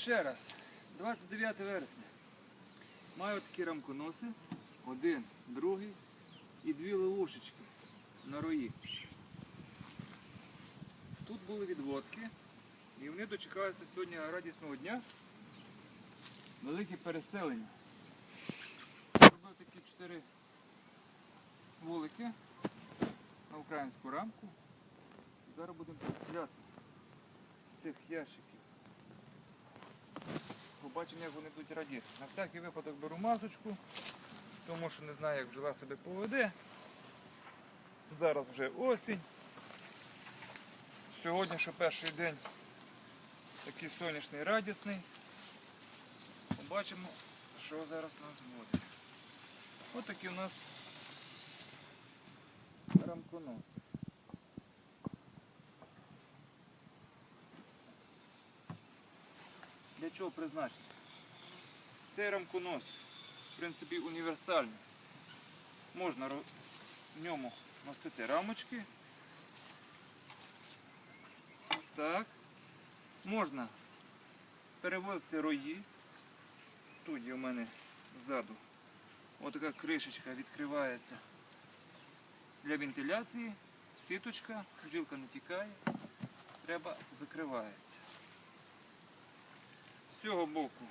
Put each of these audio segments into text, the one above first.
ще раз, 29 вересня. Маю такі рамконоси. Один, другий і дві ловушечки на рої. Тут були відводки, і вони дочекалися сьогодні радісного дня. Велике переселення. Зробив такі чотири вулики на українську рамку. Зараз будемо підстріляти з цих ящиків. Побачимо, як вони будуть радіти. На всякий випадок беру масочку, тому що не знаю, як бджола себе поведе. Зараз вже осінь. Сьогодні, що перший день такий сонячний, радісний. Побачимо, що зараз у нас буде. Ось такі у нас рамконос. Для чого призначений? Цей рамконос, в принципі, універсальний. Можна в ньому носити рамочки. Так. Можна перевозити рої. Тут є у мене ззаду. Ось така кришечка відкривається для вентиляції. Сіточка, бджілка не тікає. Треба закривається. З цього боку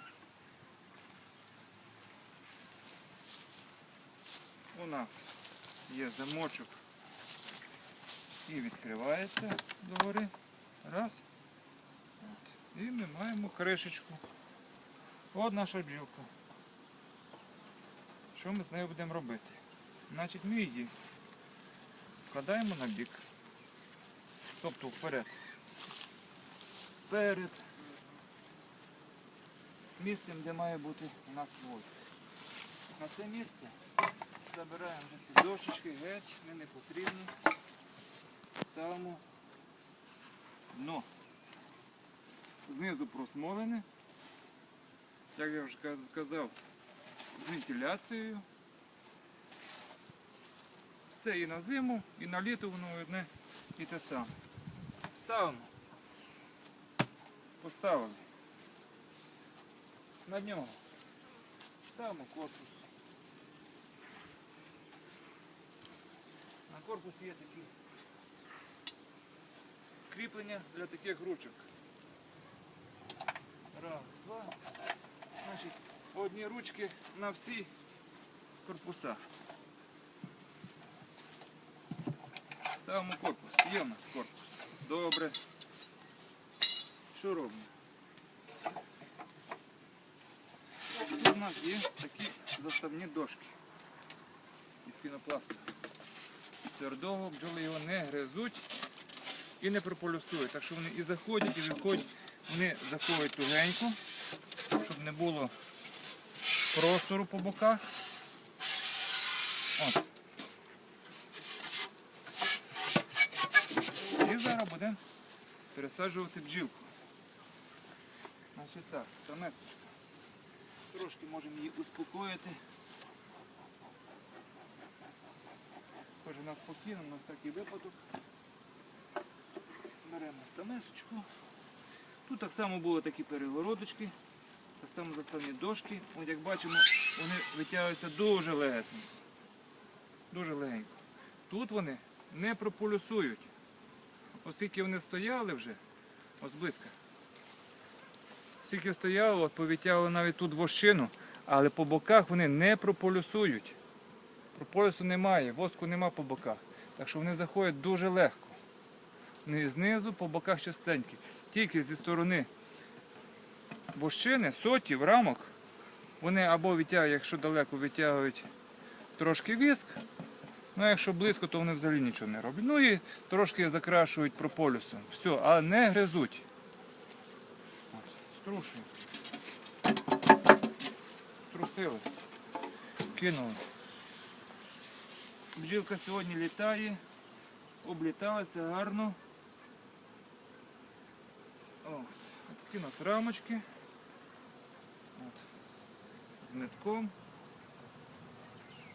у нас є замочок і відкривається догори. Раз. От. І ми маємо кришечку. От наша бджілка. Що ми з нею будемо робити? Значить, ми її вкладаємо на бік. Тобто вперед. Перед місцем, де має бути у нас вод. На це місце забираємо вже ці дощечки, геть, вони не потрібні. Ставимо дно. Знизу просмолене. Як я вже казав, з вентиляцією. Це і на зиму, і на літо воно одне і те саме. Ставимо. Поставили. На нього. Ставимо корпус. На корпусі є такі кріплення для таких ручок. Раз, два. Значить, одні ручки на всі корпуса. Ставимо корпус. Є у нас корпус. Добре. Що робимо? Тут у нас є такі заставні дошки із пінопласту. З твердого бджоли його не гризуть і не прополюсують. Так що вони і заходять, і виходять, вони заходять тугенько, щоб не було простору по боках. От. І зараз будемо пересаджувати бджілку. Значить так, стамет. Трошки можемо її успокоїти. Хоч вона спокійна, на всякий випадок. Беремо стамесочку. Тут так само були такі перегородочки, так само заставні дошки. От як бачимо, вони витягуються дуже легесенько. Дуже легенько. Тут вони не прополюсують. Оскільки вони стояли вже, ось близько. Скільки стояло, от повитягли навіть тут вощину, але по боках вони не прополюсують. Прополюсу немає, воску нема по боках. Так що вони заходять дуже легко. Вони знизу, по боках частенькі. Тільки зі сторони вощини, сотів, рамок, вони або витягують, якщо далеко витягують трошки віск, ну а якщо близько, то вони взагалі нічого не роблять. Ну і трошки закрашують прополюсом. Все, але не гризуть. Струшуємо. Струсили. Кинули. Бджілка сьогодні літає, обліталася гарно. О, такі у нас рамочки. От. З метком.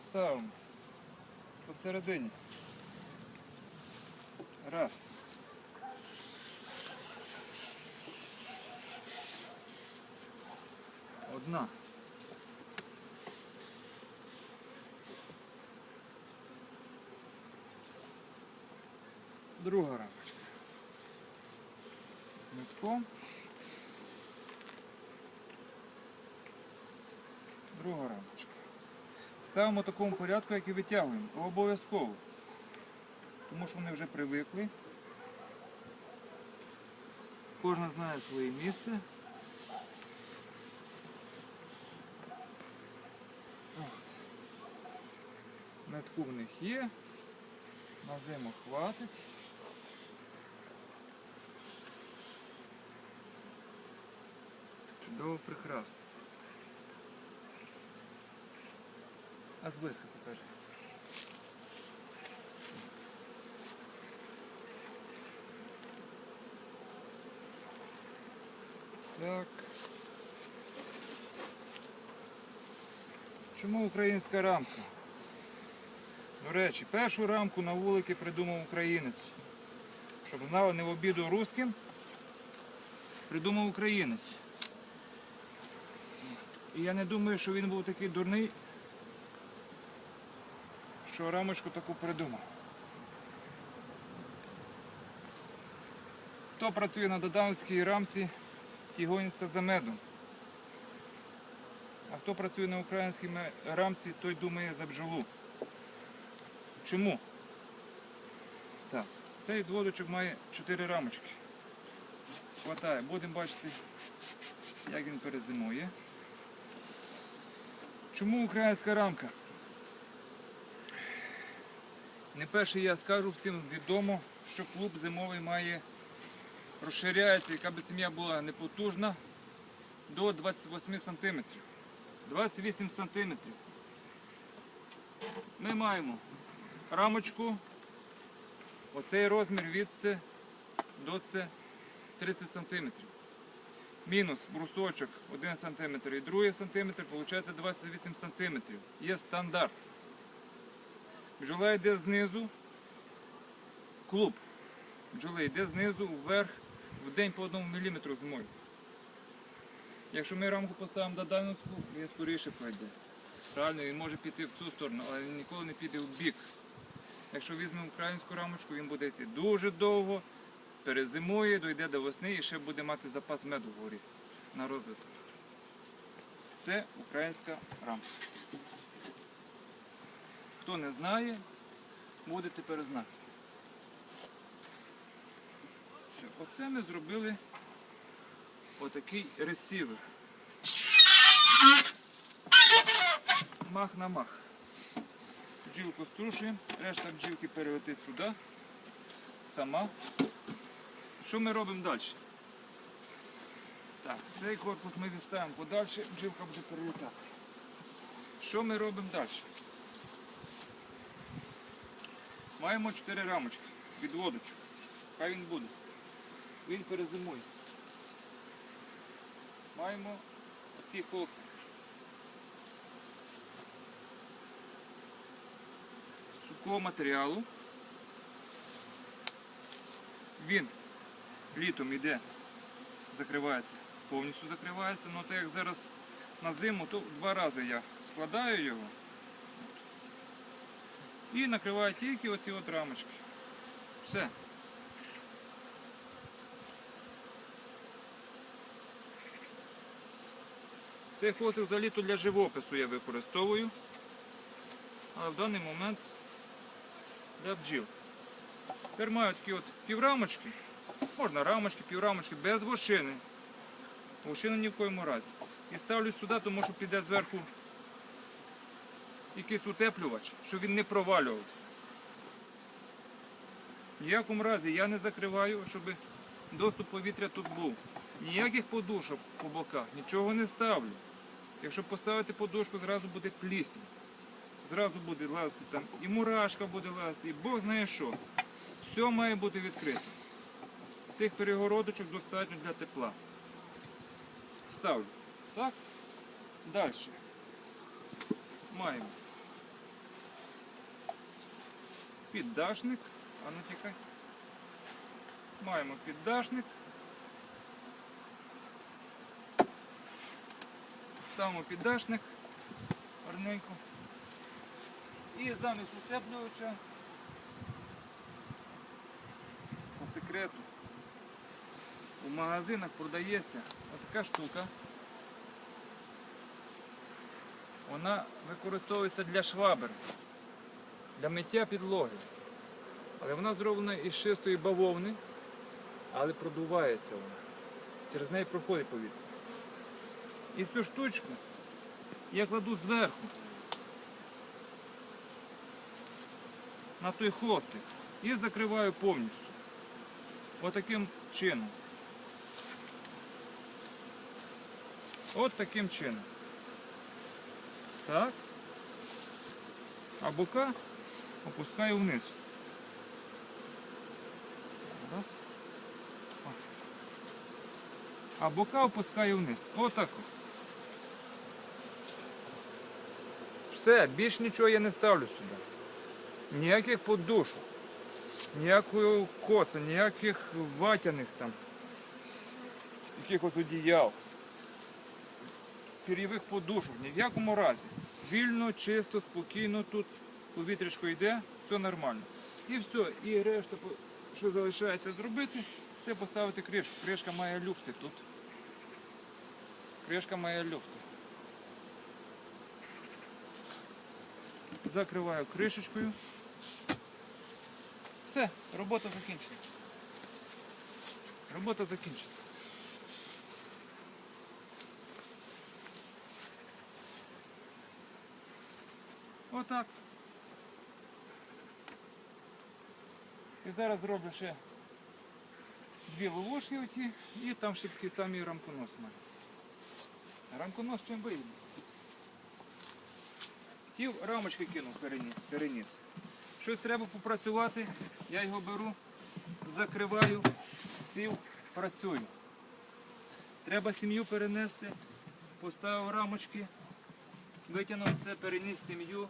Ставимо посередині. Раз. Одна. Друга рамочка. З нитком. Друга рамочка. Ставимо в такому порядку, як і витягуємо. Обов'язково. Тому що вони вже привикли. Кожен знає своє місце. Нитку в них є. На зиму хватить. Чудово прекрасно. А зблизька покажи. Так. Чому українська рамка? До речі, першу рамку на вулики придумав українець. Щоб знали не в обіду русським, придумав українець. І я не думаю, що він був такий дурний, що рамочку таку придумав. Хто працює на додавській рамці, ті гоняться за медом. А хто працює на українській рамці, той думає за бджолу. Чому? Так, цей відводочок має 4 рамочки. Хватає. Будемо бачити, як він перезимує. Чому українська рамка? Не перший я скажу, всім відомо, що клуб зимовий має розширяється, яка би сім'я була непотужна, до 28 см. 28 см. Ми маємо рамочку, оцей розмір від це до це 30 см. Мінус брусочок 1 см і 2 см, виходить 28 см. Є стандарт. Бджола йде знизу, клуб. Бджола йде знизу вверх в день по 1 мм зимою. Якщо ми рамку поставимо до дальностку, він скоріше пройде. Правильно, він може піти в цю сторону, але ніколи не піде в бік. Якщо візьмемо українську рамочку, він буде йти дуже довго, перезимує, дойде до весни і ще буде мати запас меду вгорі на розвиток. Це українська рамка. Хто не знає, буде тепер знати. Все, оце ми зробили отакий ресівер. Мах на мах. Бджілку струшуємо, решта бджілки перелетить сюди. Сама. Що ми робимо далі? Так, цей корпус ми відставимо подальше, бджілка буде перелітати. Що ми робимо далі? Маємо 4 рамочки, відводочок. Хай він буде. Він перезимує. Маємо такий холстик. З матеріалу. Він літом йде, закривається, повністю закривається, але так як зараз на зиму, то два рази я складаю його і накриваю тільки оці от рамочки. Все. Цей хвостик взагалі то для живопису я використовую, але в даний момент для бджіл. Тепер маю такі от піврамочки, можна рамочки, піврамочки, без вощини. Вощини ні в коєму разі. І ставлю сюди, тому що піде зверху якийсь утеплювач, щоб він не провалювався. Ніякому разі я не закриваю, щоб доступ повітря тут був. Ніяких подушок по боках, нічого не ставлю. Якщо поставити подушку, зразу буде плісень. Зразу буде лазити там і мурашка буде лазити, і Бог знає що. Все має бути відкрито. Цих перегородочок достатньо для тепла. Ставлю. Так? Далі. Маємо. Піддашник. А ну тікай. Маємо піддашник. ставимо піддашник гарненько. І замість утеплювача по секрету у магазинах продається така штука. Вона використовується для швабер, для миття підлоги. Але вона зроблена із чистої бавовни, але продувається вона. Через неї проходить повітря. І цю штучку я кладу зверху на той хвостик і закриваю повністю. Отаким чином. От таким чином. Так. А бока опускаю вниз. Раз. А бока опускаю вниз. Отак. Все, більш нічого я не ставлю сюди. Ніяких подушок, ніякого коца, ніяких ватяних там, якихось одіял, пір'євих подушок, ні в якому разі. Вільно, чисто, спокійно тут повітрячко йде, все нормально. І все, і решта, що залишається зробити, це поставити кришку. Кришка має люфти тут. Кришка має люфти. Закриваю кришечкою. Все, робота закінчена. Робота закінчена. Отак. І зараз зроблю ще дві ловушки оті і там ще такий самий рамконос у. Рамконос чим вигідно. Хотів рамочки кинув переніс. Щось треба попрацювати, я його беру, закриваю, сів, працюю. Треба сім'ю перенести, поставив рамочки, витягнув це, переніс сім'ю,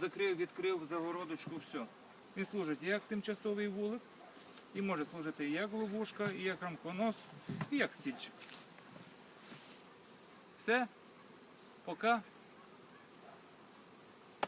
закрив, відкрив загородочку, все. Він служить як тимчасовий вулик, і може служити і як ловушка, і як рамконос, і як стільчик. Все, пока.